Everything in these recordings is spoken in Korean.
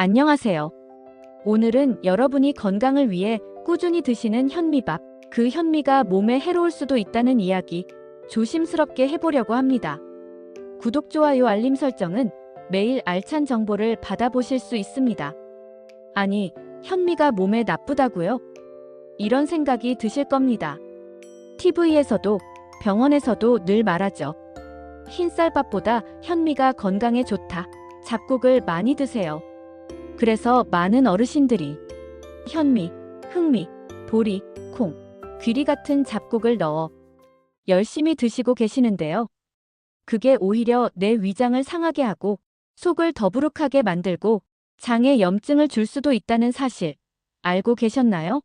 안녕하세요. 오늘은 여러분이 건강을 위해 꾸준히 드시는 현미밥, 그 현미가 몸에 해로울 수도 있다는 이야기 조심스럽게 해보려고 합니다. 구독, 좋아요, 알림 설정은 매일 알찬 정보를 받아보실 수 있습니다. 아니, 현미가 몸에 나쁘다고요? 이런 생각이 드실 겁니다. TV에서도 병원에서도 늘 말하죠. 흰쌀밥보다 현미가 건강에 좋다. 잡곡을 많이 드세요. 그래서 많은 어르신들이 현미, 흑미, 보리, 콩, 귀리 같은 잡곡을 넣어 열심히 드시고 계시는데요. 그게 오히려 내 위장을 상하게 하고 속을 더부룩하게 만들고 장에 염증을 줄 수도 있다는 사실 알고 계셨나요?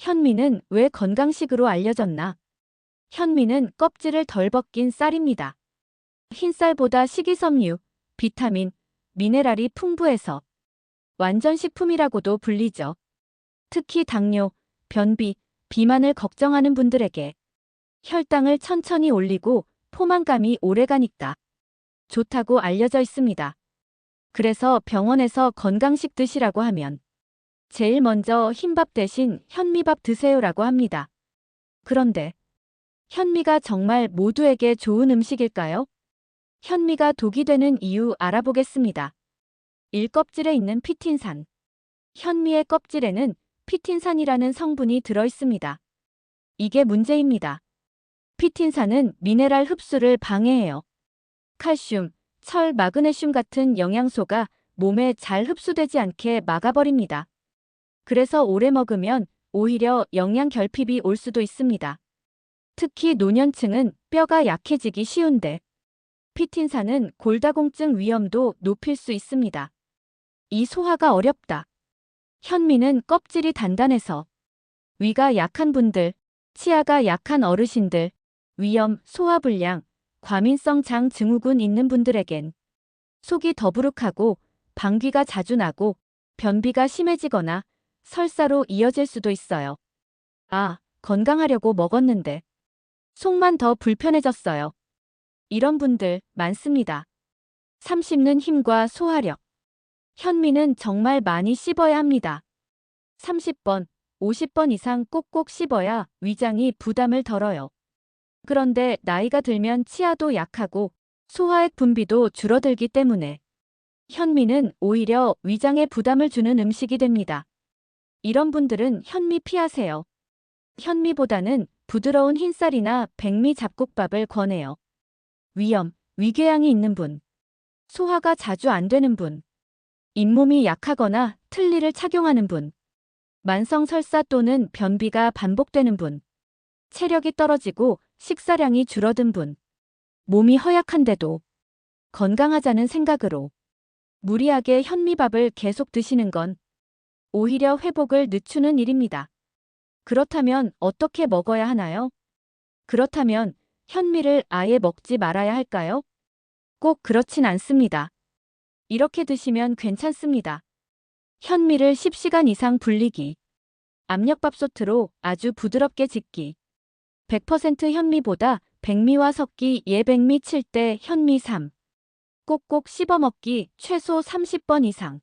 현미는 왜 건강식으로 알려졌나? 현미는 껍질을 덜 벗긴 쌀입니다. 흰쌀보다 식이섬유, 비타민, 미네랄이 풍부해서 완전 식품이라고도 불리죠. 특히 당뇨, 변비, 비만을 걱정하는 분들에게 혈당을 천천히 올리고 포만감이 오래가니까 좋다고 알려져 있습니다. 그래서 병원에서 건강식 드시라고 하면 제일 먼저 흰밥 대신 현미밥 드세요라고 합니다. 그런데 현미가 정말 모두에게 좋은 음식일까요? 현미가 독이 되는 이유 알아보겠습니다. 일껍질에 있는 피틴산. 현미의 껍질에는 피틴산이라는 성분이 들어 있습니다. 이게 문제입니다. 피틴산은 미네랄 흡수를 방해해요. 칼슘, 철, 마그네슘 같은 영양소가 몸에 잘 흡수되지 않게 막아버립니다. 그래서 오래 먹으면 오히려 영양 결핍이 올 수도 있습니다. 특히 노년층은 뼈가 약해지기 쉬운데 피틴산은 골다공증 위험도 높일 수 있습니다. 이 소화가 어렵다. 현미는 껍질이 단단해서 위가 약한 분들, 치아가 약한 어르신들, 위염, 소화불량, 과민성 장 증후군 있는 분들에겐 속이 더부룩하고 방귀가 자주 나고 변비가 심해지거나 설사로 이어질 수도 있어요. 아, 건강하려고 먹었는데 속만 더 불편해졌어요. 이런 분들 많습니다. 30는 힘과 소화력. 현미는 정말 많이 씹어야 합니다. 30번, 50번 이상 꼭꼭 씹어야 위장이 부담을 덜어요. 그런데 나이가 들면 치아도 약하고 소화액 분비도 줄어들기 때문에 현미는 오히려 위장에 부담을 주는 음식이 됩니다. 이런 분들은 현미 피하세요. 현미보다는 부드러운 흰쌀이나 백미 잡곡밥을 권해요. 위염, 위궤양이 있는 분, 소화가 자주 안 되는 분, 잇몸이 약하거나 틀니를 착용하는 분, 만성 설사 또는 변비가 반복되는 분, 체력이 떨어지고 식사량이 줄어든 분, 몸이 허약한데도 건강하자는 생각으로 무리하게 현미밥을 계속 드시는 건 오히려 회복을 늦추는 일입니다. 그렇다면 어떻게 먹어야 하나요? 그렇다면 현미를 아예 먹지 말아야 할까요? 꼭 그렇진 않습니다. 이렇게 드시면 괜찮습니다. 현미를 10시간 이상 불리기. 압력밥솥으로 아주 부드럽게 짓기. 100% 현미보다 백미와 섞기 예백미 7대 현미 3. 꼭꼭 씹어 먹기 최소 30번 이상.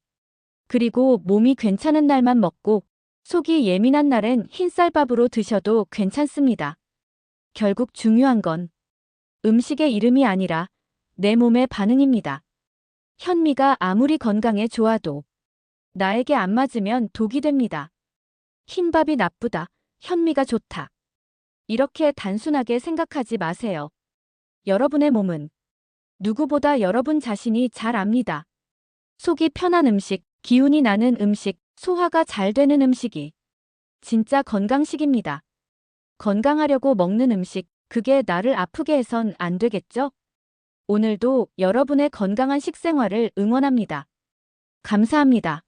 그리고 몸이 괜찮은 날만 먹고 속이 예민한 날엔 흰쌀밥으로 드셔도 괜찮습니다. 결국 중요한 건 음식의 이름이 아니라 내 몸의 반응입니다. 현미가 아무리 건강에 좋아도 나에게 안 맞으면 독이 됩니다. 흰밥이 나쁘다, 현미가 좋다. 이렇게 단순하게 생각하지 마세요. 여러분의 몸은 누구보다 여러분 자신이 잘 압니다. 속이 편한 음식, 기운이 나는 음식, 소화가 잘 되는 음식이 진짜 건강식입니다. 건강하려고 먹는 음식, 그게 나를 아프게 해선 안 되겠죠? 오늘도 여러분의 건강한 식생활을 응원합니다. 감사합니다.